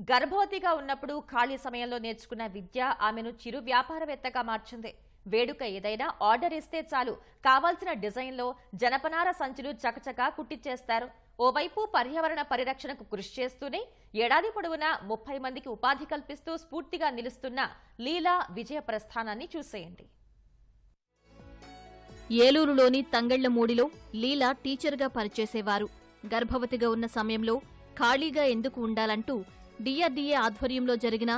గర్భవతిగా ఉన్నప్పుడు ఖాళీ సమయంలో నేర్చుకున్న విద్య ఆమెను చిరు వ్యాపారవేత్తగా మార్చింది. వేడుక ఏదైనా ఆర్డర్ ఇస్తే చాలు. కావాల్సిన డిజైన్లో జనపనార సంచులు చకచకా కుట్టిచ్చేస్తారు. ఓవైపు పర్యావరణ పరిరక్షణకు కృషి చేస్తూనే ఏడాది పొడవునా ముప్పై మందికి ఉపాధి కల్పిస్తూ స్ఫూర్తిగా నిలుస్తున్న లీలా విజయ ప్రస్థానాన్ని చూసేయండి. ఏలూరులోని తంగళ్ళమూడిలో లీలా టీచర్గా పనిచేసేవారు. గర్భవతిగా ఉన్న సమయంలో ఖాళీగా ఎందుకు ఉండాలంటూ డిఆర్డీఏ ఆధ్వర్యంలో జరిగిన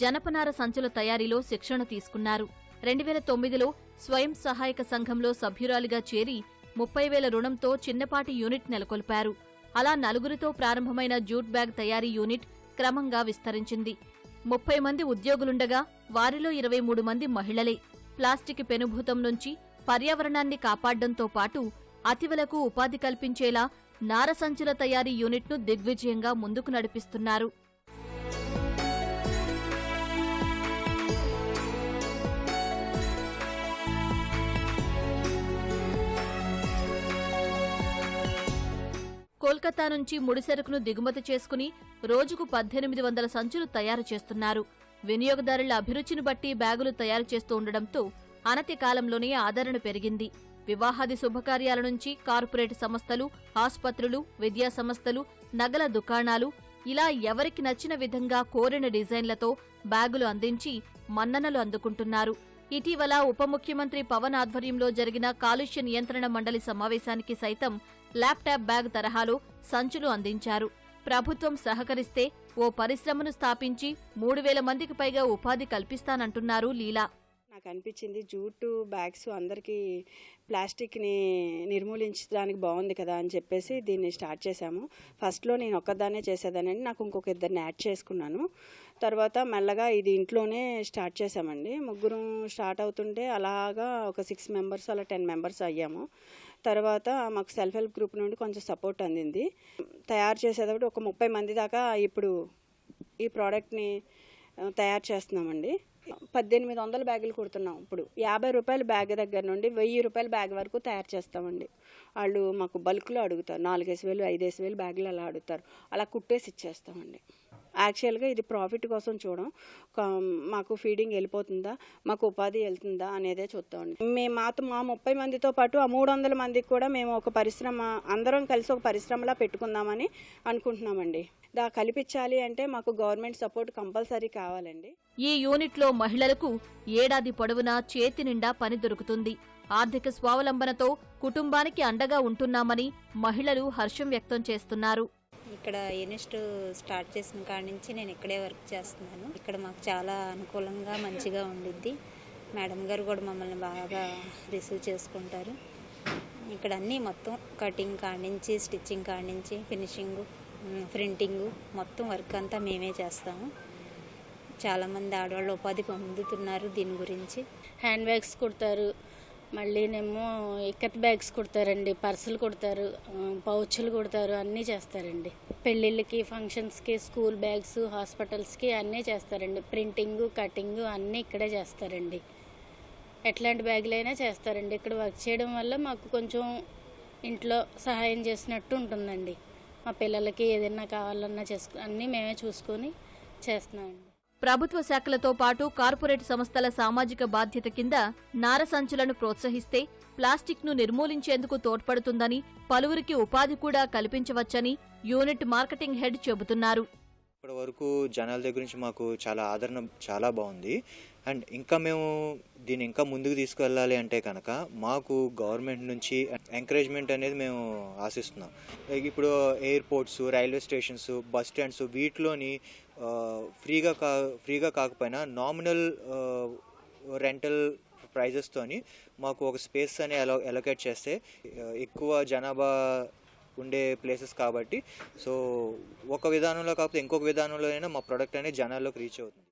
జనపనార సంచుల తయారీలో శిక్షణ తీసుకున్నారు. రెండు వేల తొమ్మిదిలో స్వయం సహాయక సంఘంలో సభ్యురాలిగా చేరి ముప్పై వేల రుణంతో చిన్నపాటి యూనిట్ నెలకొల్పారు. అలా నలుగురితో ప్రారంభమైన జూట్ బ్యాగ్ తయారీ యూనిట్ క్రమంగా విస్తరించింది. ముప్పై మంది ఉద్యోగులుండగా వారిలో ఇరవై మూడు మంది మహిళలే. ప్లాస్టిక్ పెనుభూతం నుంచి పర్యావరణాన్ని కాపాడ్డంతో పాటు అతివలకు ఉపాధి కల్పించేలా నార సంచుల తయారీ యూనిట్ను దిగ్విజయంగా ముందుకు నడిపిస్తున్నారు. కోల్కతా నుంచి ముడిసరుకును దిగుమతి చేసుకుని రోజుకు పద్దెనిమిది వందల సంచులు తయారు చేస్తున్నారు. వినియోగదారుల అభిరుచిని బట్టి బ్యాగులు తయారు చేస్తూ ఉండడంతో అనతి కాలంలోనే ఆదరణ పెరిగింది. వివాహాది శుభకార్యాల నుంచి కార్పొరేట్ సంస్థలు ఆసుపత్రులు విద్యా సంస్థలు నగల దుకాణాలు ఇలా ఎవరికి నచ్చిన విధంగా కోరిన డిజైన్లతో బ్యాగులు అందించి మన్ననలు అందుకుంటున్నారు. ఇటీవల ఉప ముఖ్యమంత్రి పవన్ ఆధ్వర్యంలో జరిగిన కాలుష్య నియంత్రణ మండలి సమావేశానికి సైతం ల్యాప్టాప్ బ్యాగ్ తరహాలో సంచులు అందించారు. ప్రభుత్వం సహకరిస్తే ఓ పరిశ్రమను స్థాపించి మూడు వేల మందికి పైగా ఉపాధి కల్పిస్తానంటున్నారు లీలా. నాకు అనిపించింది జూటు బ్యాగ్స్ అందరికీ ప్లాస్టిక్ని నిర్మూలించడానికి బాగుంది కదా అని చెప్పేసి దీన్ని స్టార్ట్ చేశాము. ఫస్ట్లో నేను ఒక్కదాన్నే చేసేదానండి. నాకు ఇంకొక ఇద్దరిని యాడ్ చేసుకున్నాను. తర్వాత మెల్లగా ఇది ఇంట్లోనే స్టార్ట్ చేశామండి. ముగ్గురు స్టార్ట్ అవుతుంటే అలాగా ఒక సిక్స్ మెంబర్స్ అలా టెన్ మెంబర్స్ అయ్యాము. తర్వాత మాకు సెల్ఫ్ హెల్ప్ గ్రూప్ నుండి కొంచెం సపోర్ట్ అందింది. తయారు చేసేటప్పుడు ఒక ముప్పై మంది దాకా ఇప్పుడు ఈ ప్రోడక్ట్ని తయారు చేస్తున్నామండి. పద్దెనిమిది వందల బ్యాగులు కుడుతున్నాం. ఇప్పుడు యాభై రూపాయల బ్యాగ్ దగ్గర నుండి వెయ్యి రూపాయల బ్యాగ్ వరకు తయారు చేస్తామండి. వాళ్ళు మాకు బల్క్లో అడుగుతారు. నాలుగేసి వేలు ఐదేసి వేలు బ్యాగులు అలా అడుగుతారు. అలా కుట్టేసి ఇచ్చేస్తామండి. యాక్చువల్గా ఇది ప్రాఫిట్ కోసం చూడం. ఒక- మాకు ఫీడింగ్ వెళ్ళిపోతుందా? మాకు ఉపాధి వెళ్తుందా? అనేదే చూస్తామండి మేము మాతో మా ముప్పై మందితో పాటు ఆ మూడు వందల మందికి కూడా మేము ఒక పరిశ్రమ అందరం కలిసి ఒక పరిశ్రమలా పెట్టుకుందామని అనుకుంటున్నామండి. దా కల్పించాలి అంటే మాకు గవర్నమెంట్ సపోర్ట్ కంపల్సరీ కావాలండి. ఈ యూనిట్లో మహిళలకు ఏడాది పొడవునా చేతి నిండా పని దొరుకుతుంది. ఆర్థిక స్వావలంబనతో కుటుంబానికి అండగా ఉంటున్నామని మహిళలు హర్షం వ్యక్తం చేస్తున్నారు. ఇక్కడ యూనిస్ట్ స్టార్ట్ చేసిన కాడి నుంచి నేను ఇక్కడే వర్క్ చేస్తున్నాను. ఇక్కడ మాకు చాలా అనుకూలంగా మంచిగా ఉండిద్ది. మేడం గారు కూడా మమ్మల్ని బాగా రిసీవ్ చేసుకుంటారు. ఇక్కడ అన్నీ మొత్తం కటింగ్ కాడి నుంచి స్టిచ్చింగ్ కాడి నుంచి ఫినిషింగ్ ప్రింటింగ్ మొత్తం వర్క్ అంతా మేమే చేస్తాము. చాలామంది ఆడవాళ్ళు ఉపాధి పొందుతున్నారు దీని గురించి. హ్యాండ్ బ్యాగ్స్ కుడతారు. మళ్ళీనేమో ఇక్కత్ బ్యాగ్స్ కుడతారండి పర్సులు కుడతారు పౌచ్లు కుడతారు అన్నీ చేస్తారండి. పెళ్ళిళ్ళకి ఫంక్షన్స్కి స్కూల్ బ్యాగ్స్ హాస్పిటల్స్కి అన్నీ చేస్తారండి. ప్రింటింగ్ కటింగ్ అన్నీ ఇక్కడే చేస్తారండి. ఎట్లాంటి బ్యాగులైనా చేస్తారండి. ఇక్కడ వర్క్ చేయడం వల్ల మాకు కొంచెం ఇంట్లో సహాయం చేసినట్టు ఉంటుందండి. మా పిల్లలకి ఏదైనా కావాలన్నా చేసుకు అన్నీ మేమే చూసుకొని చేస్తున్నామండి. ప్రభుత్వ శాఖలతో పాటు కార్పొరేట్ సంస్థల సామాజిక బాధ్యత కింద నార సంచులను ప్రోత్సహిస్తే ప్లాస్టిక్ను నిర్మూలించేందుకు తోడ్పడుతుందని పలువురికి ఉపాధి కూడా కల్పించవచ్చని యూనిట్ మార్కెటింగ్ హెడ్ చెబుతున్నారు. ఇప్పటి వరకు జనాల దగ్గర నుంచి మాకు చాలా ఆదరణ చాలా బాగుంది. అండ్ ఇంకా మేము దీన్ని ఇంకా ముందుకు తీసుకెళ్ళాలి అంటే కనుక మాకు గవర్నమెంట్ నుంచి ఎంకరేజ్మెంట్ అనేది మేము ఆశిస్తున్నాం. లైక్ ఇప్పుడు airports railway stations bus stands వీటిలోని ఫ్రీగా కా ఫ్రీగా కాకపోయినా నామినల్ రెంటల్ ప్రైజెస్తోని మాకు ఒక స్పేస్ అని అలో అలొకేట్ చేస్తే ఎక్కువ జనాభా ఉండే ప్లేసెస్ కాబట్టి. సో ఒక విధానంలో కాకపోతే ఇంకొక విధానంలో అయినా మా ప్రోడక్ట్ అనేది జనాల్లోకి రీచ్ అవుతుంది.